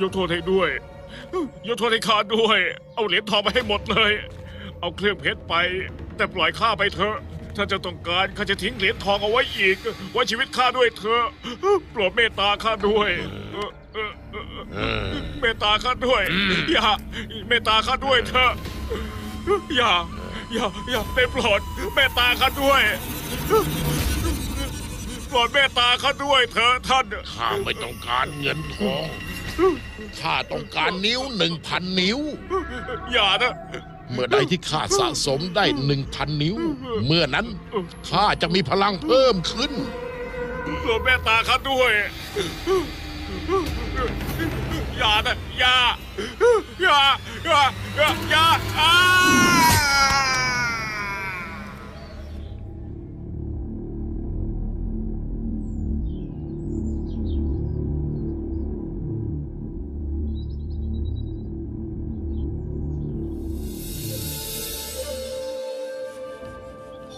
ยกโทษให้ด้วย ยกโทษให้ข้าด้วย เอาเหรียญทองไปให้หมดเลย เอาเครื่องเพชรไป แต่ปล่อยข้าไปเถอะ ถ้าเจะต้องการข้าจะทิ้งเหรียญทองเอาไว้อีก ไว้ชีวิตข้าด้วยเถอะโปรดเมตตาข้าด้วยเออเออเออเออเมตตาข้าด้วย อย่า เมตตาข้าด้วยเถอะ อย่า อย่า อย่าได้โปรดเมตตาข้าด้วยโปรดเมตตาข้าด้วยเถอะท่าน ข้าไม่ต้องการเงินทอง ข้าต้องการนิ้วหนึ่งพันนิ้ว อย่านะ เมื่อใดที่ข้าสะสมได้หนึ่งพันนิ้ว เมื่อนั้นข้าจะมีพลังเพิ่มขึ้นโปรดเมตตาข้าด้วย อย่านะ อย่า อย่า อย่าอย่า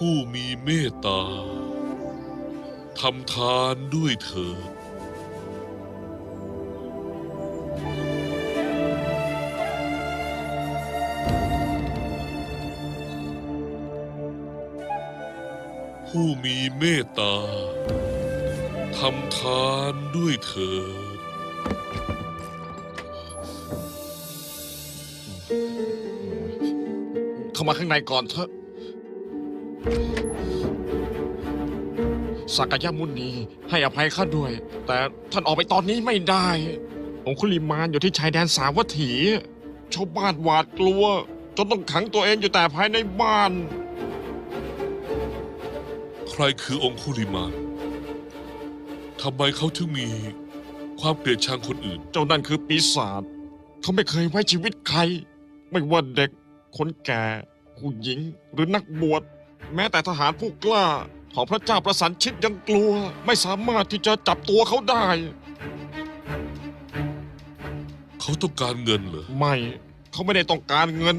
ผู้มีเมตตาทำทานด้วยเถิดผู้มีเมตตาทำทานด้วยเถิดเข้ามาข้างในก่อนเถอะ สักยมุนีให้อภัยข้าด้วย แต่ท่านออกไปตอนนี้ไม่ได้ องคุลิมานอยู่ที่ชายแดนสาวัตถี ชาวบ้านหวาดกลัว จนต้องขังตัวเองอยู่แต่ภายในบ้าน ใครคือองคุลิมานทำไมเขาถึงมีความเกลียดชังคนอื่น เจ้านั่นคือปีศาจเขาไม่เคยไว้ชีวิตใคร ไม่ว่าเด็ก คนแก่ ผู้หญิงหรือนักบวช แม้แต่ทหารผู้กล้า ของพระเจ้าประสันชิดยังกลัว ไม่สามารถที่จะจับตัวเขาได้ เขาต้องการเงินเหรอ ไม่ เขาไม่ได้ต้องการเงิน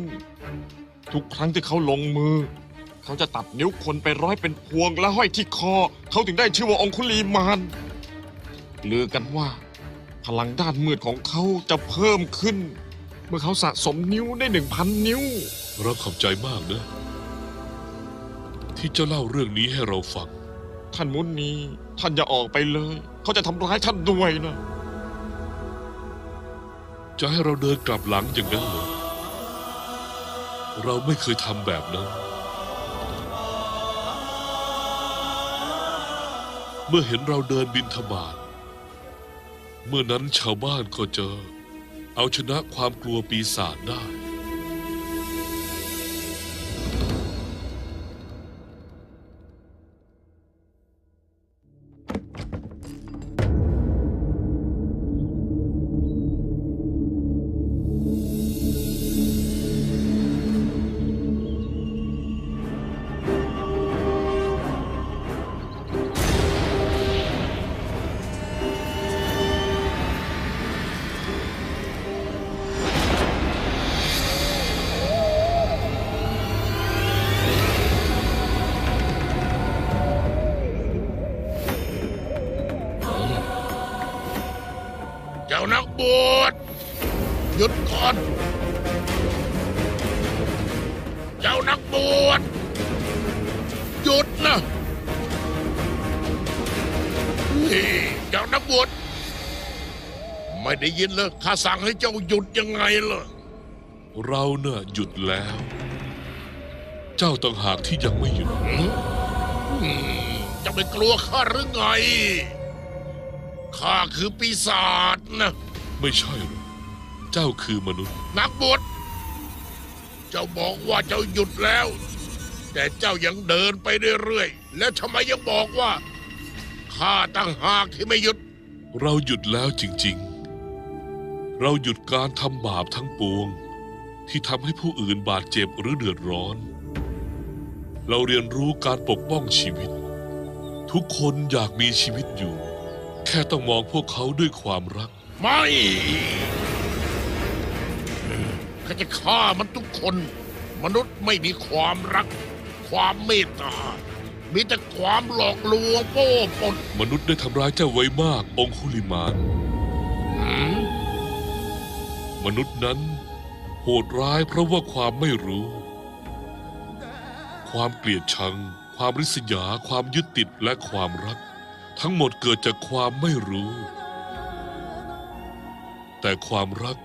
ทุกครั้งที่เขาลงมือ เขาจะตัดนิ้วคนไปร้อยเป็นพวงและห้อยที่คอ เขาถึงได้ชื่อว่าองคุลีมานลือกันว่า พลังด้านมืดของเขาจะเพิ่มขึ้น เมื่อเขาสะสมนิ้วได้หนึ่งพันนิ้ว เราขอบใจมากนะ ที่เจ้าเล่าเรื่องนี้ให้เราฟัง ท่านมุนีท่านอย่าออกไปเลย เขาจะทำร้ายท่านด้วยนะ จะให้เราเดินกลับหลังอย่างนั้นเหรอเราไม่เคยทำแบบนั้น เมื่อเห็นเราเดินบินทบาทเมื่อนั้นชาวบ้านก็จะเอาชนะความกลัวปีศาจได้ ไม่ได้ยินเลยข้าสั่งให้เจ้าหยุดยังไงล่ะ เราเน่ะหยุดแล้ว เจ้าต่างหากที่ยังไม่หยุด อืมเจะไม่กลัวข้าหรือไง ข้าคือปีศาจนะ ไม่ใช่หรอกเจ้าคือมนุษย์ นักบวชเจ้าบอกว่าเจ้าหยุดแล้ว แต่เจ้ายังเดินไปเรื่อยๆ แล้วทำไมยังบอกว่า ข้าตั้งหากที่ไม่หยุด เราหยุดแล้วจริงๆ เราหยุดการทำบาปทั้งปวง ที่ทำให้ผู้อื่นบาดเจ็บหรือเดือดร้อน เราเรียนรู้การปกป้องชีวิต ทุกคนอยากมีชีวิตอยู่ แค่ต้องมองพวกเขาด้วยความรัก ไม่ข้าจะฆ่ามันทุกคน มนุษย์ไม่มีความรัก ความเมตตา มีแต่ความหลอกลวงโป้ปนมนุษย์ได้ทำร้ายเจ้าไว้มากองคุลิมานหืม มนุษย์นั้น โหดร้ายเพราะว่าความไม่รู้ ความเกลียดชัง ความริษยา ความยึดติดและความรัก ทั้งหมดเกิดจากความไม่รู้ แต่ความรัก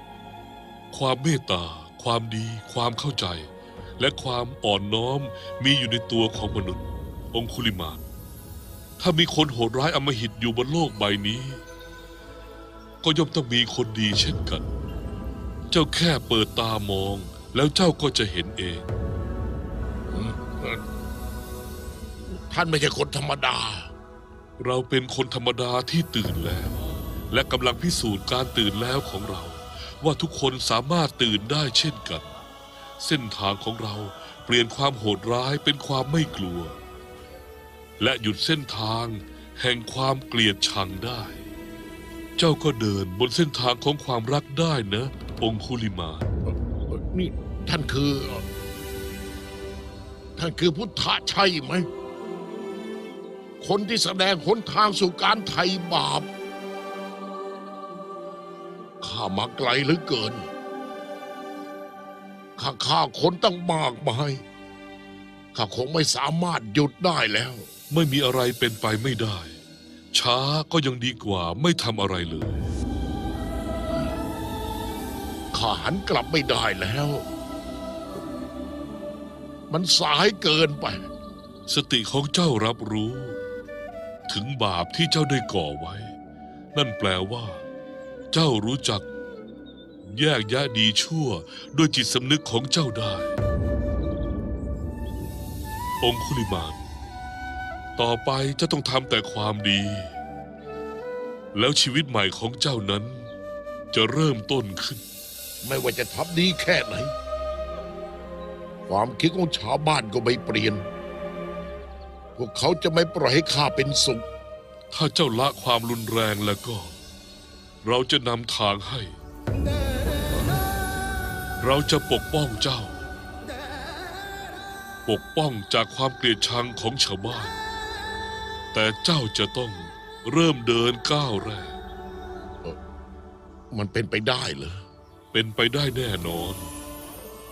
ความเมตตา ความดี ความเข้าใจ และความอ่อนน้อมมีอยู่ในตัวของมนุษย์ องคุลิมานถ้ามีคนโหดร้ายอำมหิตอยู่บนโลกใบนี้ ก็ย่อมต้องมีคนดีเช่นกัน จ้าแค่เปิดตามอง แล้วเจ้าก็จะเห็นเอง ท่านไม่ใช่คนธรรมดา เราเป็นคนธรรมดาที่ตื่นแล้ว และกำลังพิสูจน์การตื่นแล้วของเรา ว่าทุกคนสามารถตื่นได้เช่นกัน เส้นทางของเราเปลี่ยนความโหดร้ายเป็นความไม่กลัว และหยุดเส้นทางแห่งความเกลียดชังได้ เจ้าก็เดินบนเส้นทางของความรักได้นะ องคุลิมานนี่ท่านคือ ท่านคือพุทธะใช่ไหม คนที่แสดงหนทางสู่การไถ่บาป ข้ามาไกลเหลือเกิน ข้าฆ่าคนตั้งมากมาย ข้าคงไม่สามารถหยุดได้แล้ว ไม่มีอะไรเป็นไปไม่ได้ ช้าก็ยังดีกว่าไม่ทำอะไรเลย ข้าหันกลับไม่ได้แล้ว มันสายเกินไป สติของเจ้ารับรู้ ถึงบาปที่เจ้าได้ก่อไว้ นั่นแปลว่า เจ้ารู้จัก แยกแยะดีชั่วด้วยจิตสำนึกของเจ้าได้ องคุลิมาน ต่อไปเจ้าต้องทำแต่ความดี แล้วชีวิตใหม่ของเจ้านั้นจะเริ่มต้นขึ้น ไม่ว่าจะทำดีแค่ไหน ความคิดของชาวบ้านก็ไม่เปลี่ยน พวกเขาจะไม่ปล่อยให้ข้าเป็นสุข ถ้าเจ้าละความรุนแรงแล้วก็ เราจะนำทางให้ เราจะปกป้องเจ้า ปกป้องจากความเกลียดชังของชาวบ้าน แต่เจ้าจะต้องเริ่มเดินก้าวแรก มันเป็นไปได้เหรอ เป็นไปได้แน่นอน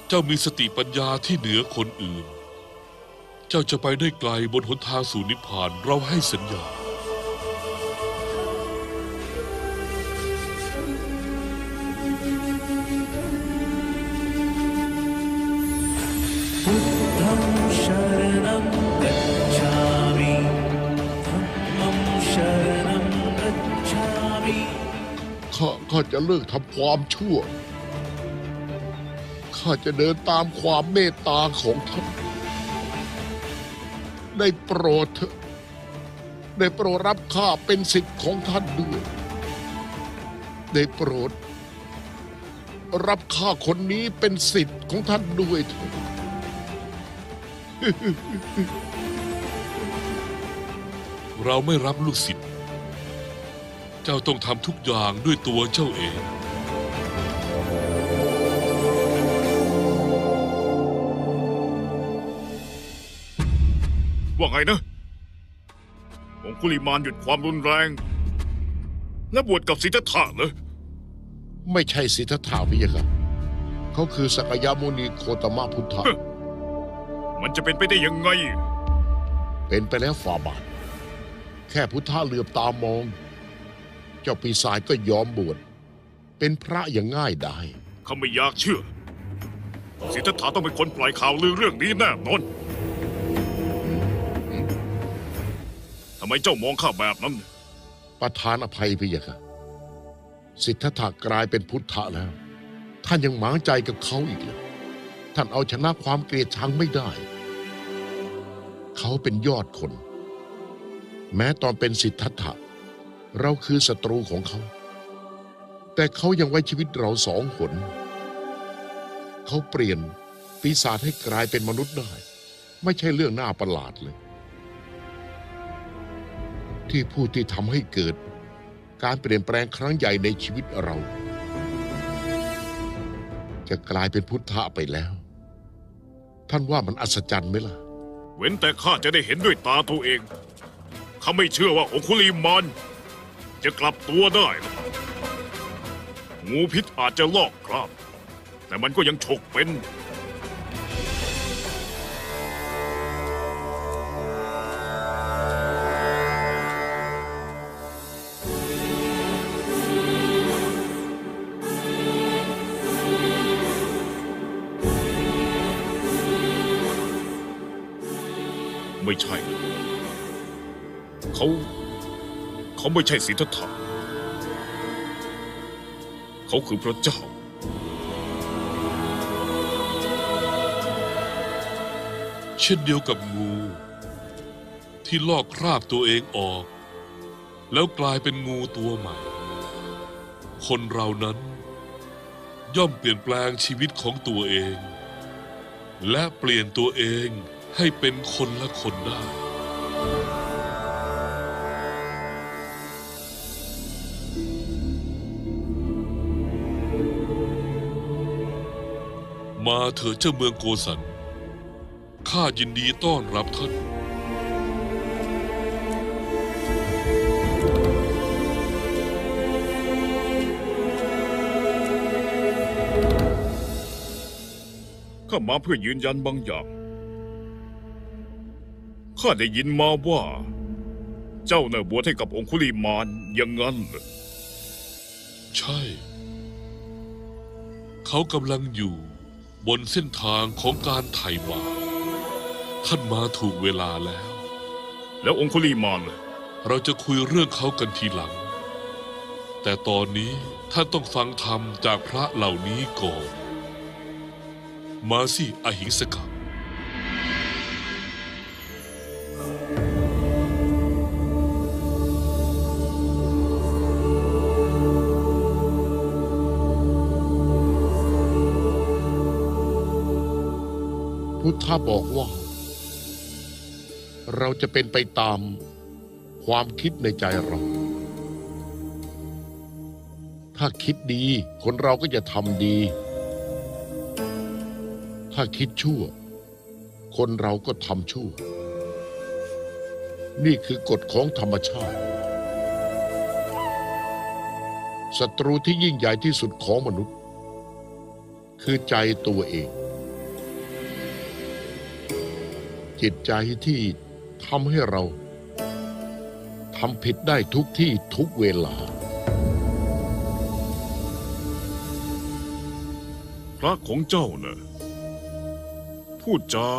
เจ้ามีสติปัญญาที่เหนือคนอื่น เจ้าจะไปได้ไกลบนหนทางสู่นิพพานเราให้สัญญาข้าจะเลิกทำความชั่ว ข้าจะเดินตามความเมตตาของท่านได้โปรดเถอะได้โปรดรับข้าเป็นสิทธิ์ของท่านด้วย ได้โปรด รับข้าคนนี้เป็นสิทธิ์ของท่านด้วยเถอะเราไม่รับลูกศิษย์ เจ้าต้องทำทุกอย่างด้วยตัวเจ้าเอง ว่าไงนะองคุลิมานหยุดความรุนแรง และบวชกับสิทธัตถะเหรอไม่ใช่สิทธัตถะพิยะครับเขาคือสักยมุนีโคตมะพุทธะมันจะเป็นไปได้ยังไง เป็นไปแล้วฝ่าบาท แค่พุทธะเหลือบตามอง เจ้าปีศาจก็ยอมบวชเป็นพระอย่างง่ายได้เขาไม่อยากเชื่อสิทธัตถะต้องเป็นคนปล่อยข่าวลือเรื่องนี้แน่นอนำไมเจ้ามองข้าแบบนั้น ประธานอภัยพิยะค่ะ สิทธัตถะกลายเป็นพุทธะแล้ว ท่านยังหมางใจกับเขาอีกเลยท่านเอาชนะความเกลียดชังไม่ได้ เขาเป็นยอดคน แม้ตอนเป็นสิทธัตถะ เราคือศัตรูของเขา แต่เขายังไว้ชีวิตเราสองคน เขาเปลี่ยนปีศาจให้กลายเป็นมนุษย์ได้ ไม่ใช่เรื่องน่าประหลาดเลย ที่ผู้ที่ทำให้เกิด การเปลี่ยนแปลงครั้งใหญ่ในชีวิตเรา จะกลายเป็นพุทธะไปแล้ว ท่านว่ามันอัศจรรย์ไหมล่ะ เว้นแต่ข้าจะได้เห็นด้วยตาตัวเองข้าไม่เชื่อว่าองคุลีมานจะกลับตัวได้หรอกงูพิษอาจจะลอกคราบ แต่มันก็ยังฉกเป็น ไม่ใช่ เขา เขาไม่ใช่สิทธัตถะเขาคือพระเจ้า เช่นเดียวกับงู ที่ลอกคราบตัวเองออก แล้วกลายเป็นงูตัวใหม่ คนเรานั้น ย่อมเปลี่ยนแปลงชีวิตของตัวเอง และเปลี่ยนตัวเอง ให้เป็นคนละคนได้ มาเถอะเจ้าเมืองโกสัน ข้ายินดีต้อนรับท่าน ข้ามาเพื่อยืนยันบางอย่าง ข้าได้ยินมาว่า เจ้าเน่ะบวชให้กับองคุลีมานอย่างนั้นเหรอใช่ เขากำลังอยู่บนเส้นทางของการไถ่บาปท่านมาถูกเวลาแล้ว แล้วองคุลีมานล่ะเราจะคุยเรื่องเขากันทีหลัง แต่ตอนนี้ท่านต้องฟังธรรมจากพระเหล่านี้ก่อน มาสิอหิงสกะ พุทธะบอกว่า เราจะเป็นไปตามความคิดในใจเรา ถ้าคิดดี คนเราก็จะทำดี ถ้าคิดชั่ว คนเราก็ทำชั่ว นี่คือกฎของธรรมชาติศัตรูที่ยิ่งใหญ่ที่สุดของมนุษย์ คือใจตัวเอง จิตใจที่ทำให้เราทำผิดได้ทุกที่ทุกเวลา พระของเจ้าน่ะพูดจา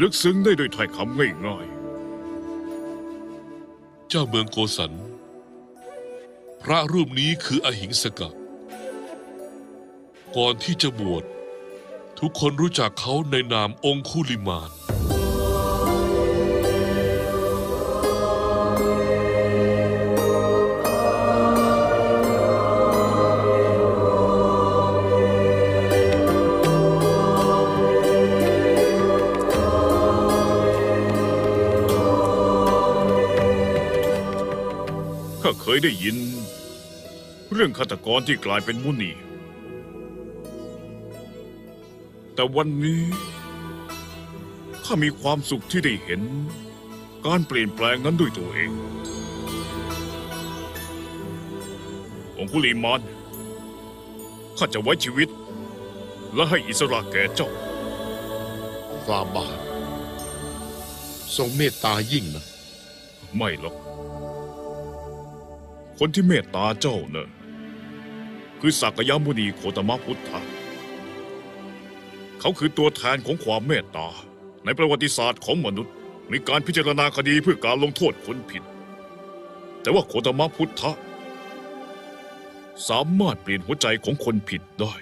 ลึกซึ้งได้โดวยถ้อยคำง่ายเจ้าเมืองโกสัน พระรูปนี้คืออหิงสกะ ก่อนที่จะบวชทุกคนรู้จักเขาในนามองคุลิมาน ได้ยิน เรื่องฆาตกรที่กลายเป็นมุนี แต่วันนี้ข้ามีความสุขที่ได้เห็น การเปลี่ยนแปลงนั้นด้วยตัวเอง องคุลีมานข้าจะไว้ชีวิต และให้อิสระแก่เจ้าฟาบาททรงเมตตายิ่งนะ ไม่หรอก คนที่เมตตาเจ้าเนะ่ะคือสักยมุนีโคตมะพุทธะเขาคือตัวแทนของความเมตตา ในประวัติศาสตร์ของมนุษย์มีการพิจารณาคดีเพื่อการลงโทษคนผิด แต่ว่าโคตมะพุทธะสามารถเปลี่ยนหัวใจของคนผิดได้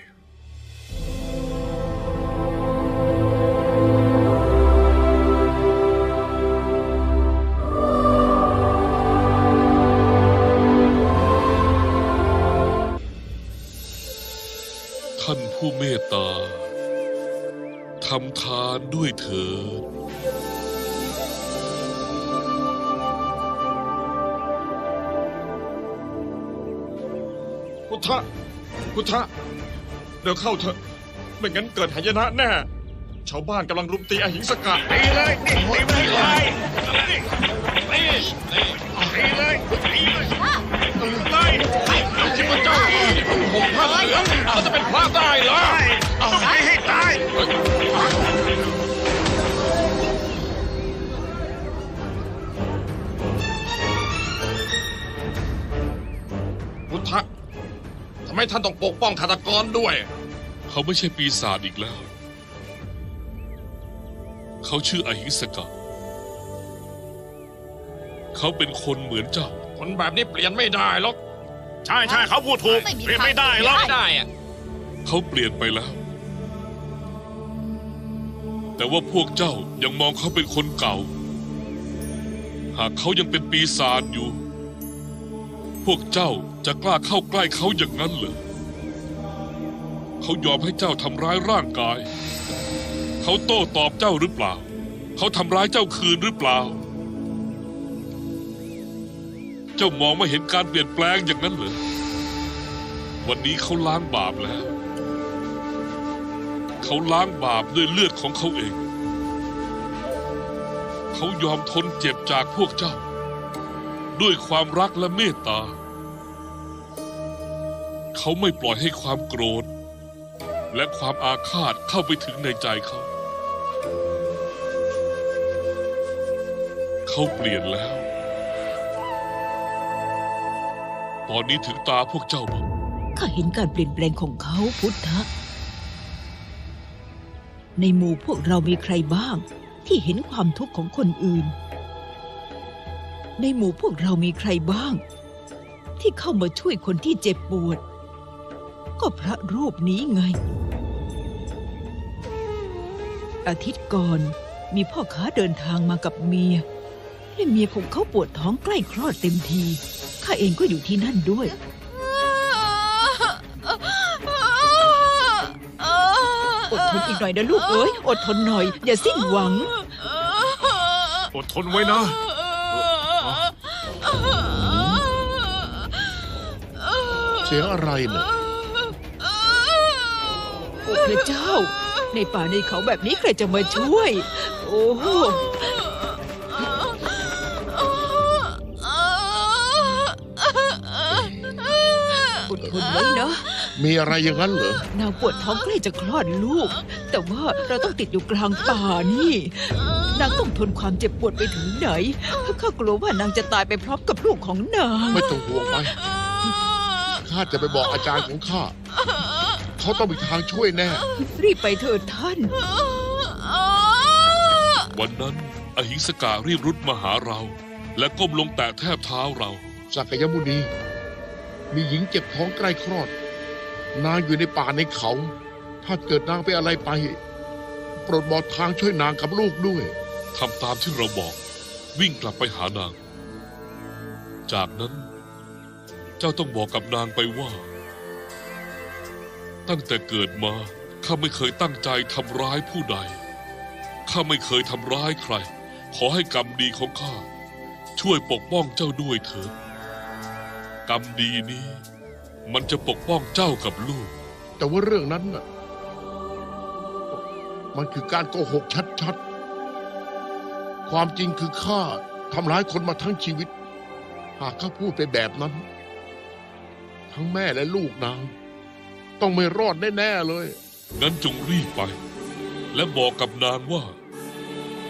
ท่านผู้เมตตาทำทานด้วยเถิดพุทธะพุทธะเดี๋ยวเข้าเถอะ ไม่งั้นเกิดหายนะแน่ ชาวบ้านกำลังรุมตีอหิงสกะตีเลยตีไปเลยตีเลยตีเลย คิดว่าเจ้าผมพระเหลืองเขาจะเป็นพระได้เหรอต้องตีให้ตาย พุทธะทำไมท่านต้องปกป้องฆาตกรด้วย เขาไม่ใช่ปีศาจอีกแล้ว เขาชื่ออหิสกะ เขาเป็นคนเหมือนเจ้า คนแบบนี้เปลี่ยนไม่ได้หรอก ใช่ใช่เขาพูดถูก ไม่มีเปลี่ยนทางไม่ได้หรอก ไม่ได้อะเขาเปลี่ยนไปแล้ว แต่ว่าพวกเจ้ายังมองเขาเป็นคนเก่า หากเขายังเป็นปีศาจอยู่ พวกเจ้าจะกล้าเข้าใกล้เขาอย่างนั้นเหรอเขายอมให้เจ้าทำร้ายร่างกาย เขาโต้ตอบเจ้าหรือเปล่า เขาทำร้ายเจ้าคืนหรือเปล่า จ้ามองไม่เห็นการเปลี่ยนแปลงอย่างนั้นเหรอ วันนี้เขาล้างบาปแล้ว เขาล้างบาปด้วยเลือดของเขาเอง เขายอมทนเจ็บจากพวกเจ้า ด้วยความรักและเมตตา เขาไม่ปล่อยให้ความโกรธ และความอาฆาตเข้าไปถึงในใจเขา เขาเปลี่ยนแล้ว ตอนนี้ถึงตาพวกเจ้าบ้างข้าเห็นการเปลี่ยนแปลงของเขาพุทธะ ในหมู่พวกเรามีใครบ้าง ที่เห็นความทุกข์ของคนอื่น ในหมู่พวกเรามีใครบ้าง ที่เข้ามาช่วยคนที่เจ็บปวด ก็พระรูปนี้ไง อาทิตย์ก่อนมีพ่อค้าเดินทางมากับเมียและเมียของเขาปวดท้องใกล้คลอดเต็มที ข้าเองก็อยู่ที่นั่นด้วย อดทนอีกหน่อยนะลูกเอ้ย อดทนหน่อย อย่าสิ้นหวัง อดทนไว้นะ เสียงอะไรเนะโอ้พระเจ้า ในป่าในเขาแบบนี้ใครจะมาช่วย โอ้ ทนไว้นะมีอะไรอย่างนั้นเหรอ นางปวดท้องใกล้จะคลอดลูก แต่ว่าเราต้องติดอยู่กลางป่านี่ นางต้องทนความเจ็บปวดไปถึงไหนข้ากลัวว่านางจะตายไปพร้อมกับลูกของนาง ไม่ต้องห่วงไป ข้าจะไปบอกอาจารย์ของข้า เขาต้องมีทางช่วยแน่ รีบไปเถิดท่าน วันนั้นอหิงสการีบรุดมาหาเรา และก้มลงแตะแทบเท้าเรา สักยมุนี มีหญิงเจ็บท้องใกล้คลอด นางอยู่ในป่าในเขา ถ้าเกิดนางไปอะไรไป โปรดบอกทางช่วยนางกับลูกด้วย ทำตามที่เราบอก วิ่งกลับไปหานาง จากนั้น เจ้าต้องบอกกับนางไปว่า ตั้งแต่เกิดมาข้าไม่เคยตั้งใจทำร้ายผู้ใด ข้าไม่เคยทำร้ายใคร ขอให้กรรมดีของข้า ช่วยปกป้องเจ้าด้วยเถิด รรมดีนี้ มันจะปกป้องเจ้ากับลูก แต่ว่าเรื่องนั้นน่ะ มันคือการโกหกชัดๆ ความจริงคือข้าทำร้ายคนมาทั้งชีวิต หากข้าพูดไปแบบนั้น ทั้งแม่และลูกนาง ต้องไม่รอดแน่ๆเลย งั้นจงรีบไป และบอกกับนางว่า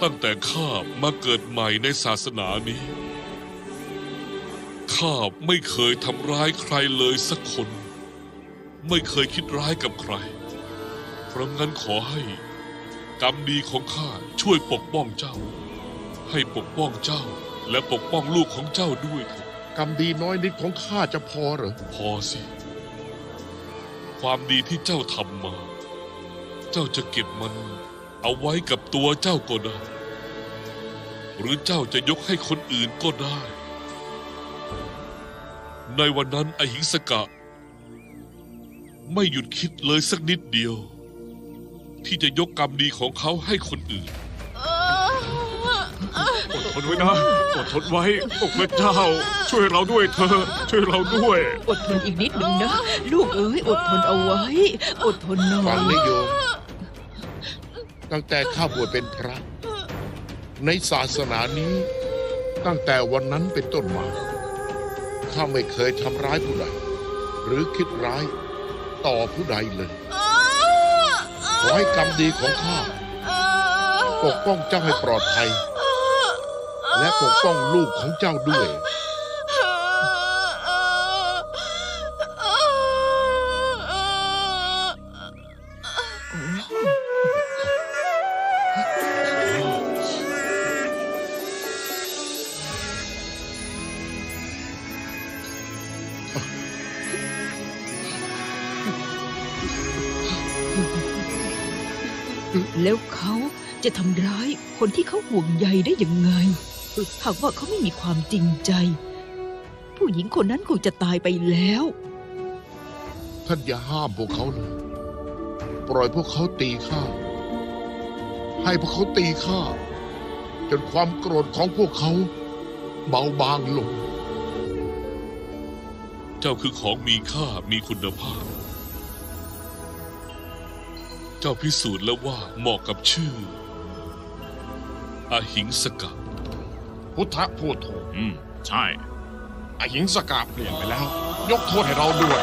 ตั้งแต่ข้ามาเกิดใหม่ในศาสนานี้ ข้าไม่เคยทำร้ายใครเลยสักคน ไม่เคยคิดร้ายกับใคร เพราะงั้นขอให้ กรรมดีของข้าช่วยปกป้องเจ้า ให้ปกป้องเจ้าและปกป้องลูกของเจ้าด้วยเถอะกรรมดีน้อยนิดของข้าจะพอเหรอ พอสิ ความดีที่เจ้าทำมา เจ้าจะเก็บมัน เอาไว้กับตัวเจ้าก็ได้ หรือเจ้าจะยกให้คนอื่นก็ได้ ในวันนั้นอหิงสกะ ไม่หยุดคิดเลยสักนิดเดียว ที่จะยกกรรมดีของเขาให้คนอื่นอดทนไว้นะอดทนไว้โอ้พระเจ้า ช่วยเราด้วยเธอะช่วยเราด้วย อดทนอีกนิดหนึ่งนะ ลูกเอ้ยอดทนเอาไว้ อดทนหน่อฟังย นะโยมตั้งแต่ข้าบวชเป็นพระ ในศาสนานี้ ตั้งแต่วันนั้นเป็นต้นมา ข้าไม่เคยทำร้ายผู้ใด หรือคิดร้ายต่อผู้ใดเลย ขอให้กรรมดีของข้าปกป้องเจ้าให้ปลอดภัย และปกป้องลูกของเจ้าด้วย จะทำร้ายคนที่เขาห่วงใยได้ยังไง หากว่าเขาไม่มีความจริงใจ ผู้หญิงคนนั้นคงจะตายไปแล้ว ท่านอย่าห้ามพวกเขาเลย ปล่อยพวกเขาตีข้า ให้พวกเขาตีข้า จนความโกรธของพวกเขา เบาบางลง เจ้าคือของมีค่ามีคุณภาพเจ้าพิสูจน์แล้วว่าเหมาะกับชื่อ อหิงสกะ พุทธพูดถูกอืม ใช่ อหิงสกาเปลี่ยนไปแล้ว ยกโทษให้เราด้วย